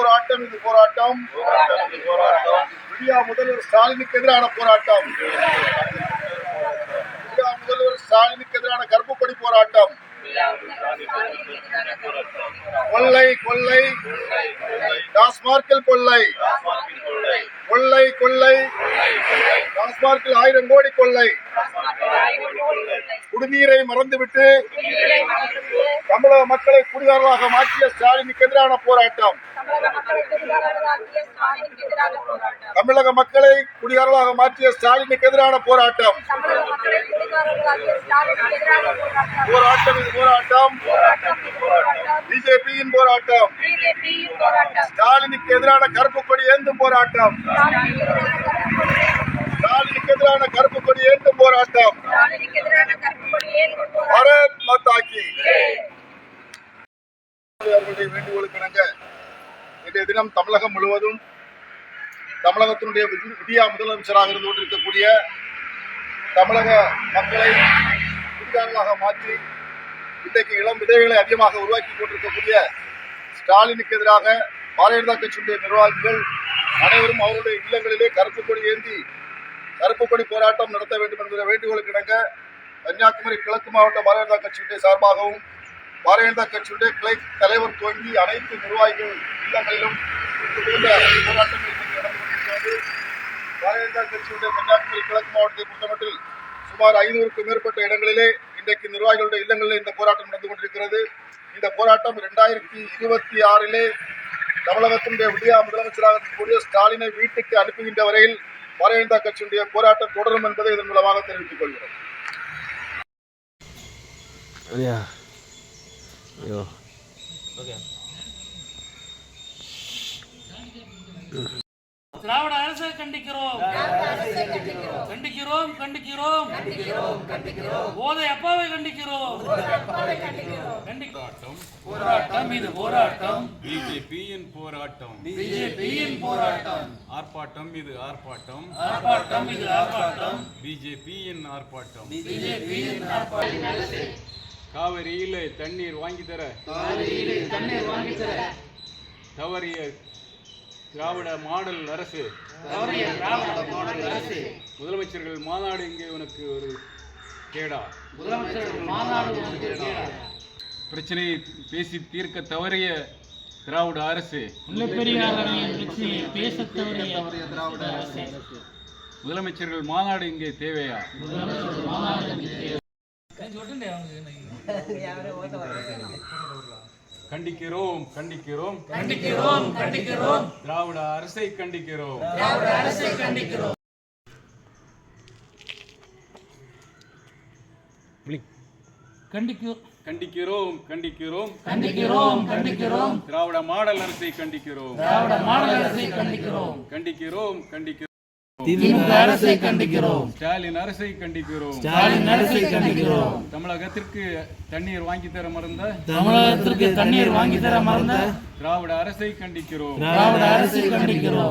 போராட்டம் இது போராட்டம். இந்தியா முதல்வர் ஸ்டாலினுக்கு எதிரான போராட்டம். இந்தியா முதல்வர் ஸ்டாலினுக்கு எதிரான கருப்புப்படி போராட்டம். கொள்ளை கொள்ளை. டாஸ்மார்க்கில் கொள்ளை. கொள்ளை கொள்ளை. டாஸ்மார்க்கில் ஆயிரம் கோடி கொள்ளை. குடிநீரை மறந்துவிட்டு தமிழக மக்களை குடிகாரர்களாக மாற்றிய ஸ்டாலினுக்கு எதிரான போராட்டம். தமிழக மக்களை குடிகாரர்களாக மாற்றிய ஸ்டாலினுக்கு எதிரான போராட்டம். போராட்டம் இது போராட்டம். பிஜேபியின் போராட்டம். ஸ்டாலினுக்கு எதிரான கருப்பு கொடி ஏந்தும் போராட்டம். ஸ்டாலினுக்கு எதிரான கருப்பு கொடி ஏந்தும் போராட்டம். பாரத் மாதா கி அவர்களுடைய வேண்டுகோளுக்கு இணங்க இன்றைய தினம் தமிழகம் முழுவதும் தமிழகத்தினுடைய விடியா முதலமைச்சராக இருந்து கொண்டிருக்கக்கூடிய தமிழக மக்களை குடிகாரர்களாக மாற்றி இன்றைக்கு இளம் விதவைகளை அதிகமாக உருவாக்கி கொண்டிருக்கக்கூடிய ஸ்டாலினுக்கு எதிராக பாரதிய கட்சியுடைய நிர்வாகிகள் அனைவரும் அவருடைய இல்லங்களிலே கருப்பு கொடி ஏந்தி கருப்பு கொடி போராட்டம் நடத்த வேண்டும் என்கிற வேண்டுகோளுக்கு இணங்க கன்னியாகுமரி கிழக்கு மாவட்ட பாரதிய ஜனதா கட்சியுடைய சார்பாகவும் பாரதிய ஜனதா கட்சியுடைய கிளை தலைவர் துவங்கி அனைத்து நிர்வாகிகள் இல்லங்களிலும் இந்த போராட்டங்கள் பாரதிய ஜனதா கட்சியுடைய கன்னியாகுமரி கிழக்கு மாவட்டத்தை பொறுத்தமட்டில் சுமார் ஐநூறுக்கும் மேற்பட்ட இடங்களிலே இன்றைக்கு நிர்வாகிகளுடைய இல்லங்களிலே இந்த போராட்டம் நடந்து கொண்டிருக்கிறது. இந்த போராட்டம் இரண்டாயிரத்தி இருபத்தி ஆறிலே தமிழகத்தினுடைய விடியா முதலமைச்சராக இருக்கக்கூடிய ஸ்டாலினை வீட்டுக்கு அனுப்புகின்ற வரையில் பாரதிய ஜனதா கட்சியுடைய போராட்டம் தொடரும் என்பதை இதன் மூலமாக தெரிவித்துக் கொள்கிறோம். திராவிட அரசை கண்டிக்கிறோம். கண்டிக்கிறோம். கண்டிக்கிறோம் போதை அப்பாவை கண்டிக்கிறோம். கண்டிக்கிறோம். போராட்டம். இது போராட்டம். பிஜேபியின் போராட்டம். பிஜேபியின் போராட்டம். ஆர்ப்பாட்டம் இது ஆர்ப்பாட்டம். ஆர்ப்பாட்டம் இது ஆர்ப்பாட்டம். பிஜேபியின் ஆர்ப்பாட்டம். பிஜேபியின் ஆர்ப்பாட்டம். காவிரியில தண்ணீர் வாங்கி தர. தண்ணீர் வாங்கி தர. தவறிய திராவிட மாடல் அரசு. தவறிய திராவிட மாடல் அரசு. முதலமைச்சர்கள் மாநாடு இங்கே உனக்கு ஒரு கேடா. முதலமைச்சர் மாநாடு ஒன்று கேடா. பிரச்சனையை பேசி தீர்க்க தவறிய திராவிட அரசு. முதலமைச்சர்கள் மாநாடு இங்கே தேவையா? கண்டிக்கிறோம் கண்டிக்கிறோம் கண்டிக்கிறோம் கண்டிக்கிறோம். திராவிட அரசை கண்டிக்கிறோம். திராவிட அரசை கண்டிக்கிறோம். கண்டிக்கிறோம் கண்டிக்கிறோம் கண்டிக்கிறோம். கண்டிக்கிறோம் கண்டிக்கிறோம். திராவிட மாடல் அரசை கண்டிக்கிறோம். திராவிட மாடல் அரசை கண்டிக்கிறோம். கண்டிக்கிறோம் கண்டிக்கிறோம். திமுக அரசை கண்டிக்கிறோம். ஸ்டாலின் அரசை கண்டிக்கிறோம். ஸ்டாலின் அரசை கண்டிக்கிறோம். தமிழகத்திற்கு தண்ணீர் வாங்கி தர மறந்த தமிழகத்திற்கு தண்ணீர் வாங்கி தர மறந்த திராவிட அரசை கண்டிக்கிறோம். திராவிட அரசை கண்டிக்கிறோம்.